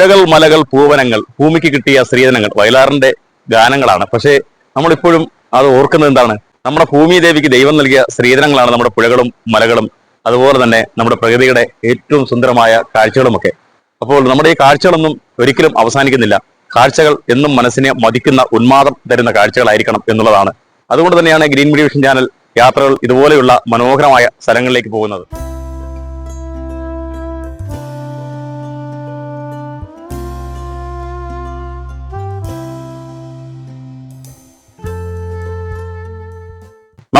പുഴകൾ മലകൾ പൂവനങ്ങൾ ഭൂമിക്ക് കിട്ടിയ സ്ത്രീധനങ്ങൾ വയലാറിന്റെ ഗാനങ്ങളാണ്. പക്ഷേ നമ്മളിപ്പോഴും അത് ഓർക്കുന്നത് എന്താണ്? നമ്മുടെ ഭൂമി ദേവിക്ക് ദൈവം നൽകിയ സ്ത്രീധനങ്ങളാണ് നമ്മുടെ പുഴകളും മലകളും അതുപോലെ തന്നെ നമ്മുടെ പ്രകൃതിയുടെ ഏറ്റവും സുന്ദരമായ കാഴ്ചകളുമൊക്കെ. അപ്പോൾ നമ്മുടെ ഈ കാഴ്ചകളൊന്നും ഒരിക്കലും അവസാനിക്കുന്നില്ല. കാഴ്ചകൾ എന്നും മനസ്സിനെ മതിക്കുന്ന ഉന്മാദം തരുന്ന കാഴ്ചകളായിരിക്കണം എന്നുള്ളതാണ്. അതുകൊണ്ട് തന്നെയാണ് ഗ്രീൻ മീഡിയ വിഷൻ ചാനൽ യാത്രകൾ ഇതുപോലെയുള്ള മനോഹരമായ സ്ഥലങ്ങളിലേക്ക് പോകുന്നത്.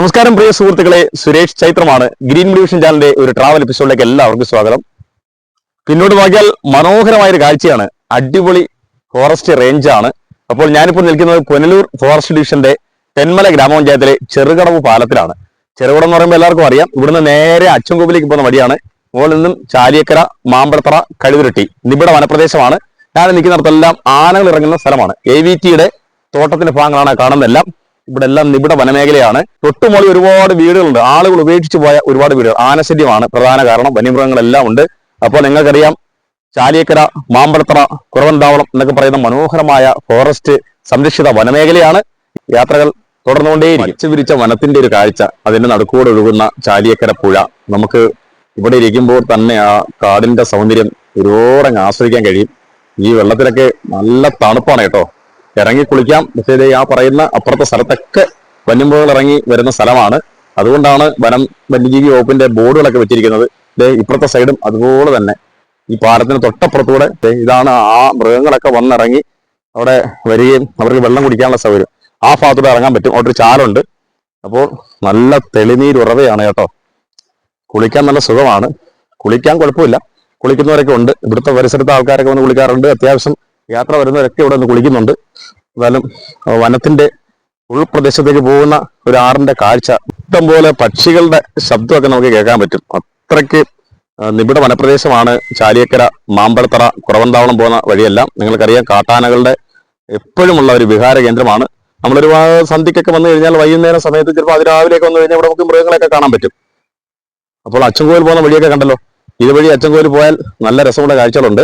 നമസ്കാരം പ്രിയ സുഹൃത്തുക്കളെ സുരേഷ് ചൈത്രമാണ്. ഗ്രീൻ ഡിവിഷൻ വിഷൻ ചാനലിന്റെ ഒരു ട്രാവൽ എപ്പിസോഡിലേക്ക് എല്ലാവർക്കും സ്വാഗതം. പിന്നോട്ട് നോക്കിയാൽ മനോഹരമായ ഒരു കാഴ്ചയാണ്. അടിപൊളി ഫോറസ്റ്റ് റേഞ്ചാണ് അപ്പോൾ ഞാനിപ്പോൾ നിൽക്കുന്നത് പുനലൂർ ഫോറസ്റ്റ് ഡിവിഷന്റെ തെന്മല ഗ്രാമപഞ്ചായത്തിലെ ചെറുകടവ് പാലത്തിലാണ്. ചെറുകടം എന്ന് പറയുമ്പോൾ എല്ലാവർക്കും അറിയാം. ഇവിടുന്ന് നേരെ അച്ചൻകോവിലേക്ക് പോകുന്ന വഴിയാണ്. മുകളിൽ നിന്നും ചാലിയക്കര മാമ്പഴത്തറ കഴുതുരുട്ടി നിബിഡ വനപ്രദേശമാണ്. ഞാൻ നിൽക്കുന്നിടത്തെല്ലാം ആനകൾ ഇറങ്ങുന്ന സ്ഥലമാണ്. എ വി ടിയുടെ തോട്ടത്തിന്റെ ഭാഗങ്ങളാണ് കാണുന്നതെല്ലാം. ഇവിടെ എല്ലാം നിബിഡ വനമേഖലയാണ്. തൊട്ടുമോളി ഒരുപാട് വീടുകളുണ്ട്. ആളുകൾ ഉപേക്ഷിച്ചു പോയ ഒരുപാട് വീടുകൾ. ആനശല്യമാണ് പ്രധാന കാരണം. വന്യമൃഗങ്ങളെല്ലാം ഉണ്ട്. അപ്പോൾ നിങ്ങൾക്കറിയാം ചാലിയക്കര മാമ്പഴത്തറ കുറവന്താവളം എന്നൊക്കെ പറയുന്ന മനോഹരമായ ഫോറസ്റ്റ് സംരക്ഷിത വനമേഖലയാണ്. യാത്രകൾ തുടർന്നുകൊണ്ടേ പച്ച വിരിച്ച വനത്തിന്റെ ഒരു കാഴ്ച. അതിന്റെ നടുക്കൂടെ ഒഴുകുന്ന ചാലിയക്കര പുഴ. നമുക്ക് ഇവിടെ ഇരിക്കുമ്പോൾ തന്നെ ആ കാടിന്റെ സൗന്ദര്യം ഒരുപാട് ആസ്വദിക്കാൻ കഴിയും. ഈ വെള്ളത്തിലൊക്കെ നല്ല തണുപ്പാണ് കേട്ടോ. ഇറങ്ങി കുളിക്കാം. പക്ഷേ ആ പറയുന്ന അപ്പുറത്തെ സ്ഥലത്തൊക്കെ വന്യമൃഗങ്ങൾ ഇറങ്ങി വരുന്ന സ്ഥലമാണ്. അതുകൊണ്ടാണ് വനം വന്യജീവി വകുപ്പിന്റെ ബോർഡുകളൊക്കെ വെച്ചിരിക്കുന്നത്. ദേ ഇപ്പുറത്തെ സൈഡും അതുപോലെ തന്നെ. ഈ പാലത്തിന് തൊട്ടപ്പുറത്തൂടെ ഇതാണ് ആ മൃഗങ്ങളൊക്കെ വന്നിറങ്ങി അവിടെ വരികയും അവർക്ക് വെള്ളം കുടിക്കാനുള്ള സൗകര്യം. ആ ഭാഗത്തൂടെ ഇറങ്ങാൻ പറ്റും. അവിടെ ഒരു ചാലുണ്ട്. അപ്പോൾ നല്ല തെളിനീരുറവയാണ് കേട്ടോ. കുളിക്കാൻ നല്ല സുഖമാണ്. കുളിക്കാൻ കുഴപ്പമില്ല. കുളിക്കുന്നവരൊക്കെ ഉണ്ട്. ഇവിടുത്തെ പരിസരത്തെ ആൾക്കാരൊക്കെ വന്ന് കുളിക്കാറുണ്ട്. അത്യാവശ്യം യാത്ര വരുന്നവരൊക്കെ ഇവിടെ നിന്ന് കുളിക്കുന്നുണ്ട്. എന്നാലും വനത്തിന്റെ ഉൾപ്രദേശത്തേക്ക് പോകുന്ന ഒരു ആറിന്റെ കാഴ്ച ഇഷ്ടം പോലെ പക്ഷികളുടെ ശബ്ദമൊക്കെ നമുക്ക് കേൾക്കാൻ പറ്റും. അത്രയ്ക്ക് നിബിഡ വനപ്രദേശമാണ് ചാലിയക്കര മാമ്പഴത്തറ കുറവന്താവളം പോകുന്ന വഴിയെല്ലാം. നിങ്ങൾക്കറിയാം കാട്ടാനകളുടെ എപ്പോഴുമുള്ള ഒരു വിഹാര കേന്ദ്രമാണ്. നമ്മളൊരു സന്ധ്യക്കൊക്കെ വന്നു കഴിഞ്ഞാൽ വൈകുന്നേരം സമയത്ത് ചിലപ്പോൾ അതിരാവിലെയൊക്കെ വന്നു കഴിഞ്ഞാൽ ഇവിടെ നമുക്ക് മൃഗങ്ങളെയൊക്കെ കാണാൻ പറ്റും. അപ്പോൾ അച്ചൻകോവിൽ പോകുന്ന വഴിയൊക്കെ കണ്ടല്ലോ. ഇതുവഴി അച്ചൻകോവിൽ പോയാൽ നല്ല രസമുള്ള കാഴ്ചകളുണ്ട്.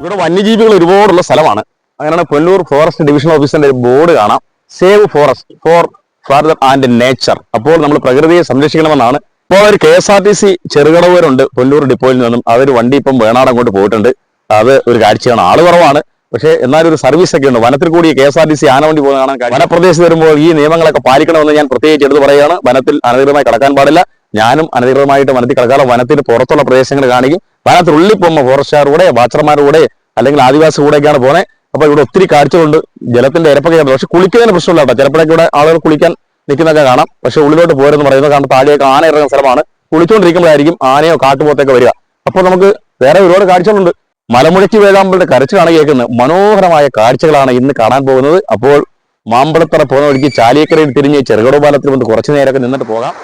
ഇവിടെ വന്യജീവികൾ ഒരുപാടുള്ള സ്ഥലമാണ്. അങ്ങനെയാണ് പൊന്നൂർ ഫോറസ്റ്റ് ഡിവിഷൻ ഓഫീസിന്റെ ബോർഡ് കാണാം. Save forest for father and nature അപ്പോൾ നമ്മൾ പ്രകൃതിയെ സംരക്ഷിക്കണമെന്നാണ്. ഇപ്പോൾ ഒരു K S R T C ചെറുകടവരുണ്ട് Ponnur ഡിപ്പോയിൽ നിന്നും. അതൊരു വണ്ടി ഇപ്പം വേണാട് അങ്ങോട്ട് പോയിട്ടുണ്ട്. അത് ഒരു കാഴ്ചയാണ്. ആൾ കുറവാണ്. പക്ഷേ എന്നാലും ഒരു സർവീസ് ഒക്കെ ഉണ്ട്. വനത്തിൽ കൂടി K S R T C ആന വണ്ടി പോകുന്ന കാണാൻ വനപ്രദേശത്ത് വരുമ്പോൾ ഈ നിയമങ്ങളൊക്കെ പാലിക്കണമെന്ന് ഞാൻ പ്രത്യേകിച്ച് എടുത്ത് പറയുകയാണ്. വനത്തിൽ അനധികൃതമായി കടക്കാൻ പാടില്ല. ഞാനും അനധികൃതമായിട്ട് വനത്തിൽ കടക്കാതെ വനത്തിന് പുറത്തുള്ള പ്രദേശങ്ങൾ കാണിക്കും വനത്തിനുള്ളിൽ പോകുമ്പോൾ ഫോറസ്റ്റുകാരുടെ വാച്ചർമാരുടെ അല്ലെങ്കിൽ ആദിവാസി കൂടെയൊക്കെയാണ് പോകുന്നത് അപ്പൊ ഇവിടെ ഒത്തിരി കാഴ്ചകളുണ്ട്. ജലത്തിന്റെ ഇരപ്പൊക്കെ. പക്ഷെ കുളിക്കുന്നതിന് പ്രശ്നമില്ല കേട്ടോ. ചിലപ്പോഴൊക്കെ ഇവിടെ ആളുകൾ കുളിക്കാൻ നിൽക്കുന്നതൊക്കെ കാണാം. പക്ഷെ ഉള്ളിലോട്ട് പോരെന്ന് പറയുന്നത് കാരണം താഴെയൊക്കെ ആന ഇറങ്ങുന്ന സ്ഥലമാണ്. കുളിച്ചുകൊണ്ടിരിക്കുമ്പോഴായിരിക്കും ആനയോ കാട്ടുപോത്തൊക്കെ വരിക. അപ്പോൾ നമുക്ക് വേറെ ഒരുപാട് കാഴ്ചകളുണ്ട്. മലമുഴക്കി വേഴാമ്പളുടെ കരച്ചിലാണ് കേൾക്കുന്നത്. മനോഹരമായ കാഴ്ചകളാണ് ഇന്ന് കാണാൻ പോകുന്നത്. അപ്പോൾ മാമ്പളത്തറ പോകുന്ന വഴിക്ക് ചാലിയക്കരയിൽ തിരിഞ്ഞ് ചെറുകട പാലത്തിൽ വന്ന് കുറച്ചു നേരമൊക്കെ നിന്നിട്ട് പോകാം.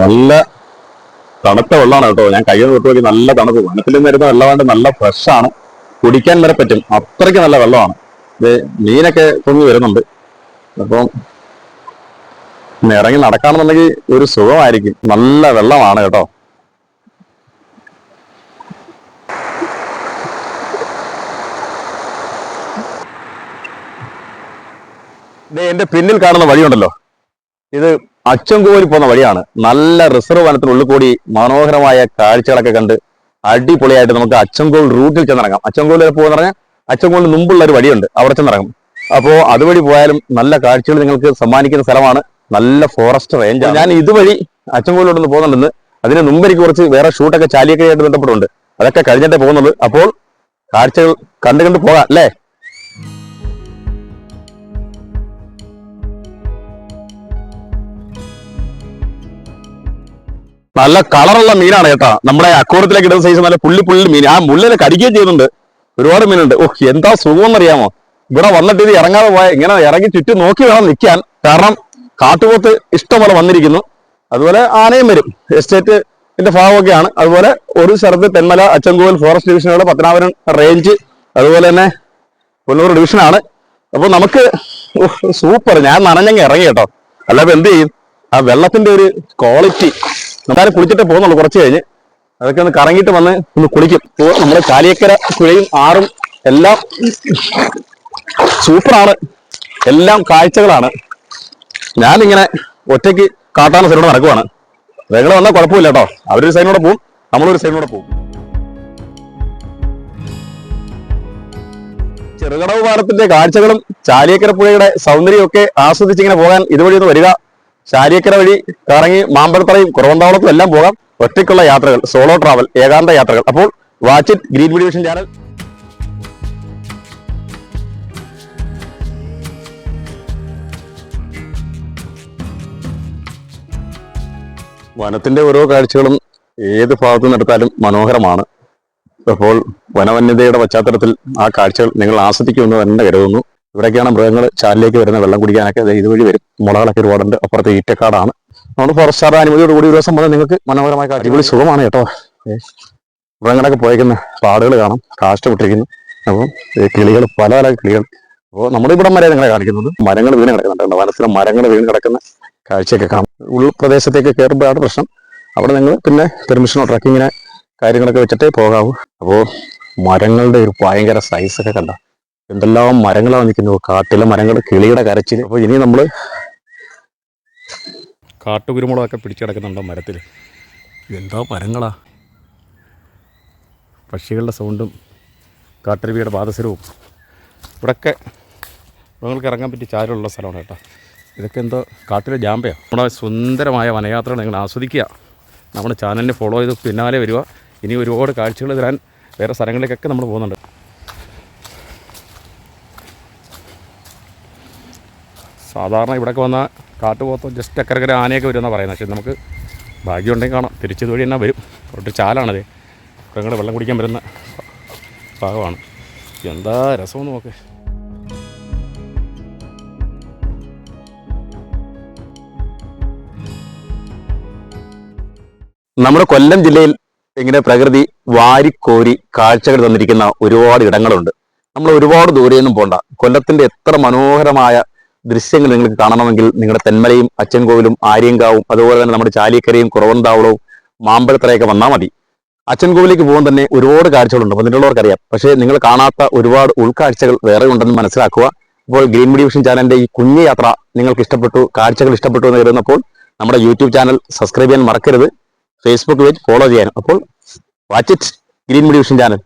നല്ല തണുത്ത വെള്ളമാണ് കേട്ടോ. ഞാൻ കയ്യിൽ തൊട്ട് നോക്കി നല്ല തണുപ്പ്. വനത്തിൽ നിന്ന് വരുന്ന വെള്ളമാണ്ട് നല്ല ഫ്രഷാണ് കുടിക്കാൻ വരെ പറ്റും. അത്രയ്ക്ക് നല്ല വെള്ളമാണ്. ഇത് മീനൊക്കെ പൊങ്ങി വരുന്നുണ്ട്. അപ്പം ഇറങ്ങി നടക്കാണെന്നുണ്ടെങ്കിൽ ഒരു സുഖമായിരിക്കും. നല്ല വെള്ളമാണ് കേട്ടോ. എന്റെ പിന്നിൽ കാണുന്ന വഴിയുണ്ടല്ലോ. ഇത് അച്ചൻകോവിൽ പോകുന്ന വഴിയാണ് നല്ല റിസർവ് വനത്തിനുള്ളിൽ കൂടി മനോഹരമായ കാഴ്ചകളൊക്കെ കണ്ട് അടിപൊളിയായിട്ട് നമുക്ക് അച്ചൻകോവിൽ റൂട്ടിൽ ചെന്നിറങ്ങാം. അച്ചൻകോവിൽ പോകുന്ന പറഞ്ഞാൽ അച്ചൻകോവിൽ മുമ്പുള്ള ഒരു വഴിയുണ്ട്. അവിടെ ചെന്നിറങ്ങും. അപ്പോ അതുവഴി പോയാലും നല്ല കാഴ്ചകൾ നിങ്ങൾക്ക് സമ്മാനിക്കുന്ന സ്ഥലമാണ്. നല്ല ഫോറസ്റ്റ് റേഞ്ച് ഞാൻ ഇതുവഴി അച്ചൻകോവിലോട്ടൊന്ന് പോകുന്നുണ്ടെന്ന് അതിന് മുമ്പ് എനിക്ക് കുറച്ച് വേറെ ഷൂട്ടൊക്കെ ചാലിയൊക്കെ ആയിട്ട് ബന്ധപ്പെട്ടുണ്ട് അതൊക്കെ കഴിഞ്ഞിട്ടേ പോകുന്നുള്ളൂ. അപ്പോൾ കാഴ്ചകൾ കണ്ടു കണ്ട് പോകാം അല്ലേ? നല്ല കളറുള്ള മീനാണ് കേട്ടാ. നമ്മുടെ അക്കൂറത്തിലേക്ക് ഇടുന്ന സൈസ് നല്ല പുള്ളി പുള്ളി മീൻ. ആ മുള്ളിനെ കടിക്കുകയും ചെയ്യുന്നുണ്ട്. ഒരുപാട് മീനുണ്ട്. ഓഹ് എന്താ സുഖം അറിയാമോ ഇവിടെ വന്നിട്ട് ഇത് ഇറങ്ങാതെ പോയ ഇങ്ങനെ ഇറങ്ങി ചുറ്റും നോക്കി വേണം നിൽക്കാൻ. കാരണം കാട്ടുപോത്ത് ഇഷ്ടംപോലെ വന്നിരിക്കുന്നു. അതുപോലെ ആനയും വരും. എസ്റ്റേറ്റിന്റെ ഭാഗമൊക്കെയാണ്. അതുപോലെ ഒരു സ്ഥലത്ത് തെന്മല അച്ചൻകോവിൽ ഫോറസ്റ്റ് ഡിവിഷനുകളുടെ പത്തനാപുരം റേഞ്ച് അതുപോലെ തന്നെ കൊല്ലൂർ ഡിവിഷനാണ് അപ്പൊ നമുക്ക് സൂപ്പർ ഞാൻ നനഞ്ഞങ്ങ് ഇറങ്ങി കേട്ടോ. അല്ലാതെ എന്ത് ചെയ്യും? ആ വെള്ളത്തിന്റെ ഒരു ക്വാളിറ്റി നമ്മളാരും കുളിച്ചിട്ട് പോകുന്നുള്ളൂ കുറച്ച് കഴിഞ്ഞ്. അതൊക്കെ ഒന്ന് കറങ്ങിയിട്ട് വന്ന് ഒന്ന് കുളിക്കും. ഇപ്പോ നമ്മുടെ ചാലിയക്കര പുഴയും ആറും എല്ലാം സൂപ്പറാണ്. എല്ലാം കാഴ്ചകളാണ്. ഞാനിങ്ങനെ ഒറ്റയ്ക്ക് കാട്ടാന സൈഡിലൂടെ നടക്കുവാണ്. നിങ്ങൾ വന്നാൽ കുഴപ്പമില്ല കേട്ടോ. അവരൊരു സൈഡിലൂടെ പോവും നമ്മളൊരു സൈഡിലൂടെ പോവും. ചെറുകടവ് പാടത്തിന്റെ കാഴ്ചകളും ചാലിയക്കര പുഴയുടെ സൗന്ദര്യമൊക്കെ ആസ്വദിച്ചിങ്ങനെ പോകാൻ ഇതുവഴി ഒന്ന് വരിക. ചാലിയക്കര വഴി കറങ്ങി മാമ്പഴത്തറയും കുറവന്താവളത്തും എല്ലാം പോകാം ഒറ്റയ്ക്കുള്ള യാത്രകൾ സോളോ ട്രാവൽ ഏകാന്ത യാത്രകൾ. അപ്പോൾ watch it Green Division channel വനത്തിന്റെ ഓരോ കാഴ്ചകളും ഏത് ഭാഗത്തു നിന്നെടുത്താലും മനോഹരമാണ്. അപ്പോൾ വനവന്യതയുടെ പശ്ചാത്തലത്തിൽ ആ കാഴ്ചകൾ നിങ്ങൾ ആസ്വദിക്കുമെന്ന് തന്നെ കരുതുന്നു. ഇവിടേക്കാണ് മൃഗങ്ങൾ ചാലിലേക്ക് വരുന്ന വെള്ളം കുടിക്കാനൊക്കെ ഇതുവഴി വരും. മുളകളൊക്കെ ഒരുപാടുണ്ട്. അപ്പുറത്ത് ഈറ്റക്കാടാണ്. അതുകൊണ്ട് ഫോറസ്റ്റാർ അനുമതിയോട് കൂടി ഒരു ദിവസം വന്ന് നിങ്ങൾക്ക് മനോഹരമായ അടിപൊളി സുഖമാണ് കേട്ടോ. മൃഗങ്ങളൊക്കെ പോയേക്കുന്ന പാടുകൾ കാണാം. കാഷ്ട വിട്ടിരിക്കുന്നു അപ്പം കിളികൾ പല പല കിളികൾ. അപ്പോൾ നമ്മുടെ ഇവിടം വരെ നിങ്ങളെ കാണിക്കുന്നത് മരങ്ങൾ വീണ് കിടക്കുന്നുണ്ട് വനത്തിലെ മരങ്ങൾ വീണ് കിടക്കുന്ന കാഴ്ചയൊക്കെ കാണാം. ഉൾപ്രദേശത്തേക്ക് കയറുമ്പോഴാണ് പ്രശ്നം. അവിടെ നിങ്ങൾ പിന്നെ പെർമിഷനോ ട്രക്കിങ്ങിനെ കാര്യങ്ങളൊക്കെ വെച്ചിട്ടേ പോകാവൂ. അപ്പോൾ മരങ്ങളുടെ ഒരു ഭയങ്കര സൈസൊക്കെ കണ്ട? എന്തെല്ലാം മരങ്ങളാണ് നിൽക്കുന്നത്? കാട്ടിലെ മരങ്ങൾ കിളിയുടെ കരച്ചിൽ അപ്പോൾ ഇനി നമ്മൾ കാട്ടുകുരുമുളകൊക്കെ പിടിച്ചു കിടക്കുന്നുണ്ടോ മരത്തിൽ എന്താ മരങ്ങളാ? പക്ഷികളുടെ സൗണ്ടും കാട്ടരുവിയുടെ പാദസരവും ഇവിടെയൊക്കെ മൃഗങ്ങൾക്ക് ഇറങ്ങാൻ പറ്റിയ ചാരമുള്ള സ്ഥലമാണ് കേട്ടോ. ഇതൊക്കെ എന്തോ കാട്ടിലെ ജാമ്പയാണ് നമ്മുടെ സുന്ദരമായ വനയാത്ര നിങ്ങൾ ആസ്വദിക്കുക. നമ്മുടെ ചാനലിനെ ഫോളോ ചെയ്ത് പിന്നാലെ വരിക. ഇനി ഒരുപാട് കാഴ്ചകൾ തരാൻ വേറെ സ്ഥലങ്ങളിലേക്കൊക്കെ നമ്മൾ പോകുന്നുണ്ട്. സാധാരണ ഇവിടെയൊക്കെ വന്ന കാട്ടുപോത്തോ ജസ്റ്റ് അക്കരക്കര ആനയൊക്കെ വരുമെന്നാണ് പറയുന്നത്. പക്ഷേ നമുക്ക് ഭാഗ്യമുണ്ടെങ്കിൽ കാണാം. തിരിച്ചത് വഴി തന്നെ വരും. ഒരു ചാലാണത്. മൃഗങ്ങൾ വെള്ളം കുടിക്കാൻ വരുന്ന ഭാഗമാണ്. എന്താ രസമെന്ന് നോക്ക്. നമ്മുടെ കൊല്ലം ജില്ലയിൽ ഇങ്ങനെ പ്രകൃതി വാരിക്കോരി കാഴ്ചകൾ തന്നിരിക്കുന്ന ഒരുപാട് ഇടങ്ങളുണ്ട്. നമ്മൾ ഒരുപാട് ദൂരെയൊന്നും പോണ്ട. കൊല്ലത്തിന്റെ എത്ര മനോഹരമായ ദൃശ്യങ്ങൾ നിങ്ങൾക്ക് കാണണമെങ്കിൽ നിങ്ങളുടെ തെന്മലയും അച്ചൻകോവിലും ആര്യങ്കാവും അതുപോലെ തന്നെ നമ്മുടെ ചാലിക്കരയും കുറവന്താവളവും മാമ്പഴത്തറയൊക്കെ വന്നാൽ മതി. അച്ചൻകോവിലേക്ക് പോകാൻ തന്നെ ഒരുപാട് കാഴ്ചകളുണ്ട്. പതിനെട്ടുള്ളവർക്കറിയാം പക്ഷേ നിങ്ങൾ കാണാത്ത ഒരുപാട് ഉൾക്കാഴ്ചകൾ വേറെ ഉണ്ടെന്ന് മനസ്സിലാക്കുക. ഇപ്പോൾ ഗ്രീൻ ഡിവിഷൻ ചാനലിന്റെ ഈ കുഞ്ഞു യാത്ര നിങ്ങൾക്ക് ഇഷ്ടപ്പെട്ടു കാഴ്ചകൾ ഇഷ്ടപ്പെട്ടു എന്ന് കരുതുന്നപ്പോൾ നമ്മുടെ യൂട്യൂബ് ചാനൽ സബ്സ്ക്രൈബ് ചെയ്യാൻ മറക്കരുത്. ഫേസ്ബുക്ക് പേജ് ഫോളോ ചെയ്യാനും. അപ്പോൾ watch it Green Division channel.